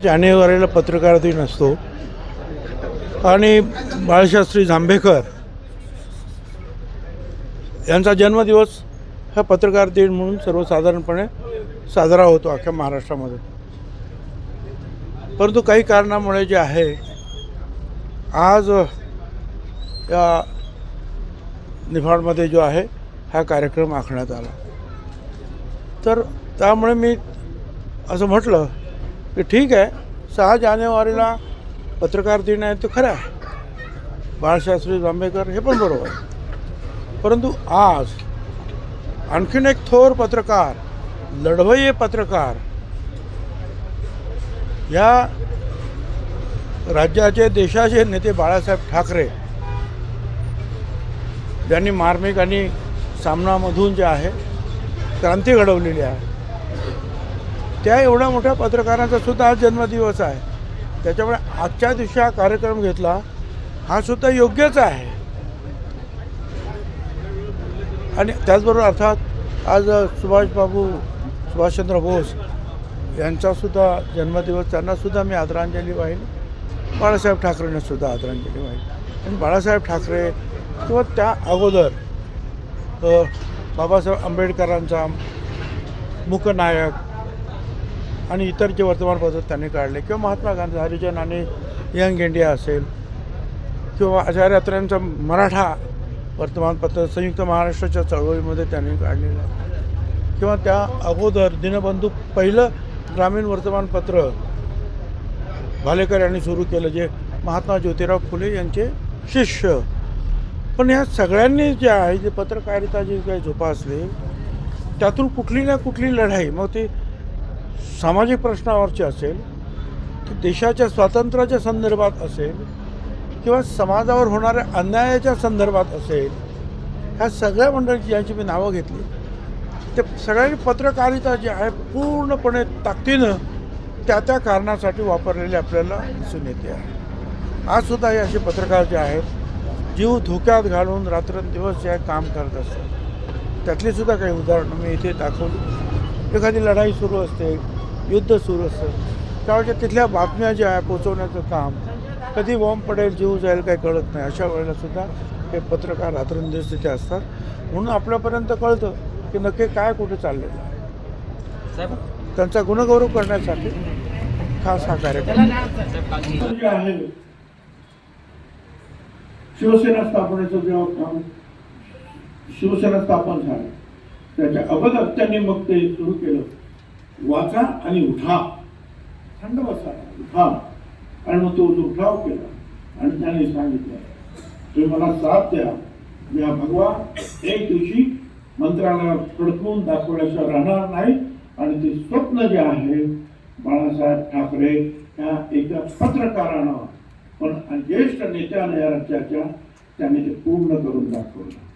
जानेवारीला पत्रकार दिन असतो. आणि बाळशास्त्री जांभेकर यांचा जन्मदिवस हा पत्रकार दिन म्हणून सर्वसाधारणपणे साजरा होतो अख्ख्या महाराष्ट्रामध्ये. परंतु काही कारणामुळे जे आहे आज या निफाडमध्ये जो आहे हा कार्यक्रम आखण्यात आला. तर त्यामुळे मी असं म्हटलं की ठीक आहे सहा जानेवारीला पत्रकार दिन आहे तो खरं आहे बाळशास्त्री जांभेकर हे पण बरोबर आहे परंतु आज आणखीन एक थोर पत्रकार लढवय्ये पत्रकार या राज्याचे देशाचे नेते बाळासाहेब ठाकरे ज्यांनी मार्मिक आणि सामनामधून जे आहे क्रांती घडवलेली आहे त्या एवढ्या मोठ्या पत्रकारांचा सुद्धा आज जन्मदिवस आहे. त्याच्यामुळे आजच्या दिवशी हा कार्यक्रम घेतला हा सुद्धा योग्यच आहे. आणि त्याचबरोबर अर्थात आज सुभाषबाबू सुभाषचंद्र बोस यांचासुद्धा जन्मदिवस त्यांनासुद्धा मी आदरांजली वाहिली. बाळासाहेब ठाकरेंना सुद्धा आदरांजली वाहिली. आणि बाळासाहेब ठाकरे किंवा त्या अगोदर बाबासाहेब आंबेडकरांचा मुकनायक आणि इतर जे वर्तमानपत्र त्यांनी काढले. किंवा महात्मा गांधी हरिजन आणि यंग इंडिया असेल किंवा आचार्य अत्र्यांचं मराठा वर्तमानपत्र संयुक्त महाराष्ट्राच्या चळवळीमध्ये त्यांनी काढलेलं आहे. किंवा त्या अगोदर दिनबंधू पहिलं ग्रामीण वर्तमानपत्र भालेकर यांनी सुरू केलं जे महात्मा ज्योतिराव फुले यांचे शिष्य. पण ह्या सगळ्यांनी जे आहे जे पत्रकारिता जी काही जोपासली त्यातून कुठली ना कुठली लढाई मग ती सामाजिक प्रश्नावरची असेल की देशाच्या स्वातंत्र्याच्या संदर्भात असेल किंवा समाजावर होणाऱ्या अन्यायाच्या संदर्भात असेल ह्या सगळ्या मंडळीची यांची मी नावं घेतली. ते सगळ्यांनी पत्रकारिता जी आहे पूर्णपणे ताकदीनं त्या त्या कारणासाठी वापरलेली आपल्याला दिसून येते आहे. आजसुद्धा हे असे पत्रकार जे आहेत जीव धोक्यात घालून रात्रंदिवस जे आहे काम करत असतात. त्यातलीसुद्धा काही उदाहरणं मी इथे दाखवली एखादी लढाई सुरू असते युद्ध सुरू असतं. त्यावेळेच्या तिथल्या बातम्या ज्या आहे पोचवण्याचं काम कधी बॉम्ब पडेल जीव जाईल काही कळत नाही. अशा वेळेला सुद्धा हे पत्रकार रात्रंदिवस तिथे असतात. म्हणून आपल्यापर्यंत कळतं की नक्की काय कुठे चाललेलं आहे. साहेब? त्यांचा गुणगौरव करण्यासाठी खास हा कार्यक्रम. जे आहे शिवसेना स्थापनेचं जेव्हा काम शिवसेना स्थापन झालं. त्याच्या अगोदर त्यांनी मग ते सुरू केलं. वाचा आणि उठा. थंड बसा. उठा. आणि मग तो उठाव केला. आणि त्याने सांगितलं तुम्ही मला साथ द्या. मी हा भगवा एक दिवशी मंत्राला फडकवून दाखवल्याशिवाय राहणार नाही. आणि ते स्वप्न जे आहे बाळासाहेब ठाकरे ह्या एका पत्रकारानं पण ज्येष्ठ नेत्यानं या राज्याच्या त्याने ते पूर्ण करून दाखवलं.